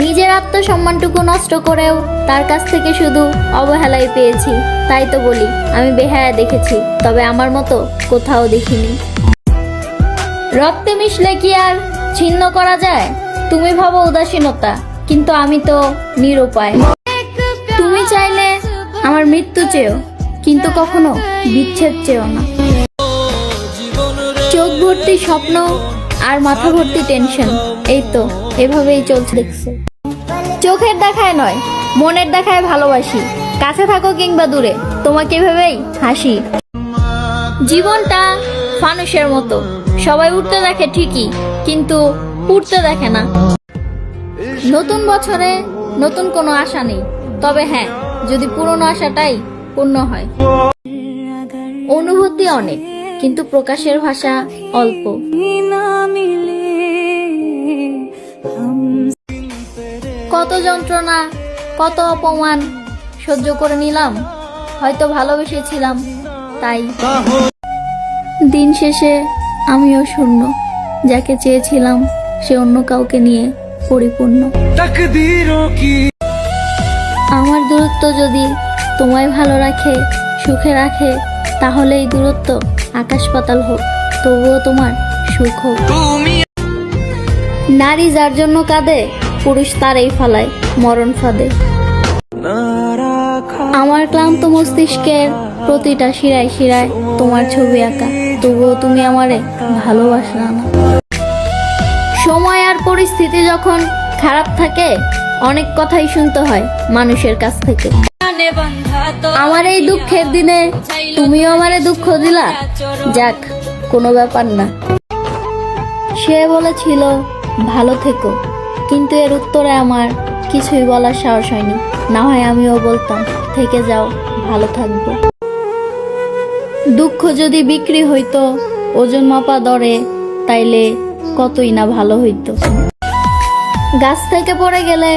নিজের আত্মসম্মানটুকু নষ্ট করেও তার কাছ থেকে শুধু অবহেলাই পেয়েছি। তাই তো বলি, আমি বেহায়া দেখেছি, তবে আমার মতো কোথাও দেখিনি। রক্তে মিশলে কি আর ছিন্ন করা যায়? তুমি ভাবো উদাসীনতা, কিন্তু আমি তো নিরুপায়। তুমি চাইলে আমার মৃত্যু চেয়েও, কিন্তু কখনো বিচ্ছেদ চেয়েও না। চোখ ভর্তি স্বপ্ন আর মাথা ভর্তি টেনশন। এই তো, এভাবেই চলছে। দেখছে চোখের দেখায় নয়, মনের দেখায় ভালোবাসি। কাছে থাকো কিংবা দূরে, তোমাকে ভেবেই হাসি। জীবনটা ফানুষের মতো। সবাই উঠতে দেখে ঠিকই, কিন্তু উঠতে দেখে না। নতুন বছরে নতুন কোনো আশা নেই। তবে হ্যাঁ যদি পুরনো আশাটাই পূর্ণ হয়। অনুভূতি অনেক। কিন্তু প্রকাশের ভাষা অল্প। কত যন্ত্রণা, কত অপমান সহ্য করে নিলাম। হয়তো ভালোবেসেছিলাম, তাই। দিন শেষে আমিও শূন্য। যাকে চেয়েছিলাম, সে অন্য কাউকে নিয়ে পরিপূর্ণ। আমার দূরত্ব যদি তোমায় ভালো রাখে, সুখে রাখে তাহলে এই দূরত্ব আকাশ পাতাল হোক, তবুও তোমার সুখ হোক। নারী যার জন্য কাঁদে, পুরুষ তারই ফালায় মরণ ফাঁদে। আমার ক্লান্ত মস্তিষ্কের প্রতিটা শিরায় শিরায় তোমার ছবি আঁকা, তবুও তুমি আমারে ভালোবাসা না। সময় আর পরিস্থিতি যখন খারাপ থাকে, অনেক কথাই শুনতে হয় মানুষের কাছ থেকে। আমার এই দুঃখের দিনে তুমিও আমারে দুঃখ দিলা? যাক কোনো ব্যাপার না। সে বলেছিল ভালো থেকো। কিন্তু এর উত্তরে আমার কিছুই বলার সাহস হয়নি। না হয় আমিও বলতাম থেকে যাও ভালো থাকব। দুঃখ যদি বিক্রি হইতো ওজন মাপা দরে তাইলে কতই না ভালো হইতো। গাছ থেকে পড়ে গেলে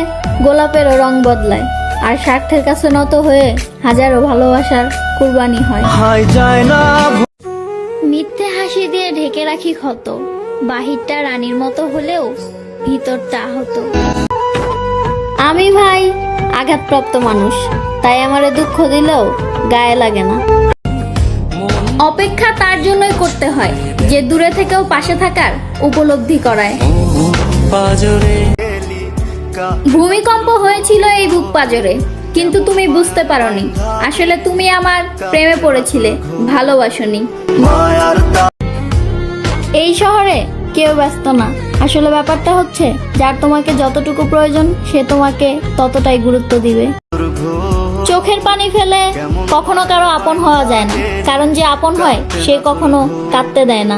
গোলাপেরও রং বদলায়। আর স্বার্থের কাছে নত হয়ে হাজারো ভালোবাসার কুরবানি হয়। মিথ্যে হাসি দিয়ে ঢেকে রাখি ক্ষত বাহিরটা রানীর মতো হলেও ভিতরটা হতো আমি ভাই আঘাতপ্রাপ্ত মানুষ তাই আমারে দুঃখ দিলেও গায়ে লাগে না। অপেক্ষা তার জন্যই করতে হয় যে দূরে থেকেও পাশে থাকার উপলব্ধি করায়। ভূমিকম্প হয়েছিল এই বুক পাজরে কিন্তু তুমি বুঝতে পারোনি। আসলে তুমি আমার প্রেমে পড়েছিলে, ভালোবাসনি। এই শহরে কেউ ব্যস্ত না। আসলে ব্যাপারটা হচ্ছে, যার তোমাকে যতটুকু প্রয়োজন, সে তোমাকে ততটাই গুরুত্ব দিবে। চোখের পানি ফেলে কখনো কারও আপন হওয়া যায় না। কারণ যে আপন হয়, সে কখনো কাঁদতে দেয় না।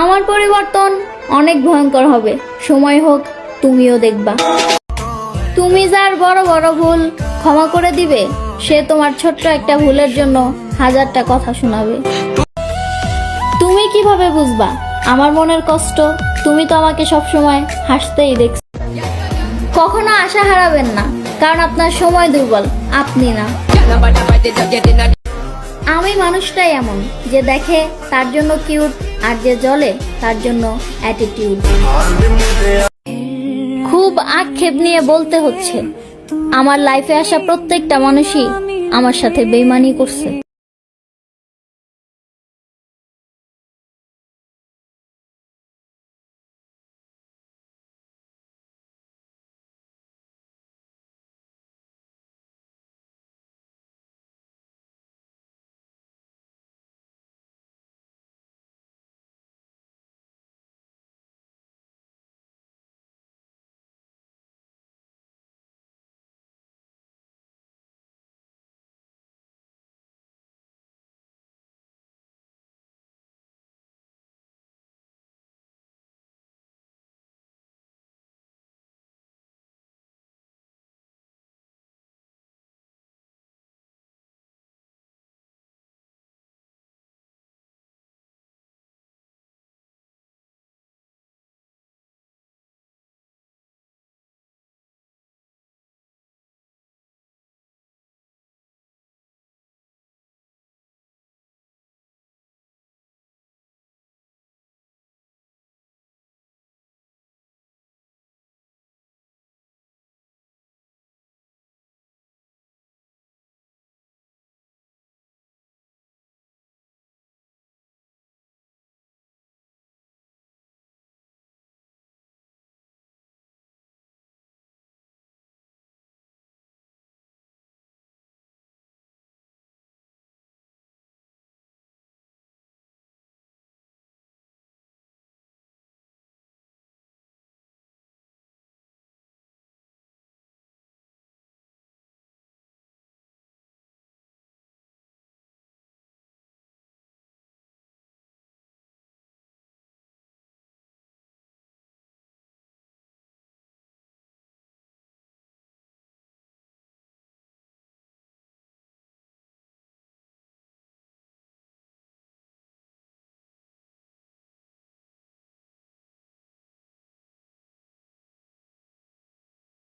আমার পরিবর্তন অনেক ভয়ঙ্কর হবে। সময় হোক, তুমিও দেখবা। তুমি যার বড় বড় ভুল ক্ষমা করে দিবে, সে তোমার ছোট্ট একটা ভুলের জন্য হাজারটা কথা শোনাবে। তুমি কীভাবে বুঝবা? আমার মনের কষ্ট, তুমি তো আমাকে সবসময় হাসতেই দেখছ। কখনো আশা হারাবেন না, কারণ আপনার সময় দুর্বল, আপনি না। আমি মানুষটাই এমন, যে দেখে তার জন্য কিউট আর যে জলে তার জন্য অ্যাটিটিউড খুব আক্ষেপ নিয়ে বলতে হচ্ছে। আমার লাইফে আসা প্রত্যেকটা মানুষই আমার সাথে বেইমানি করছে।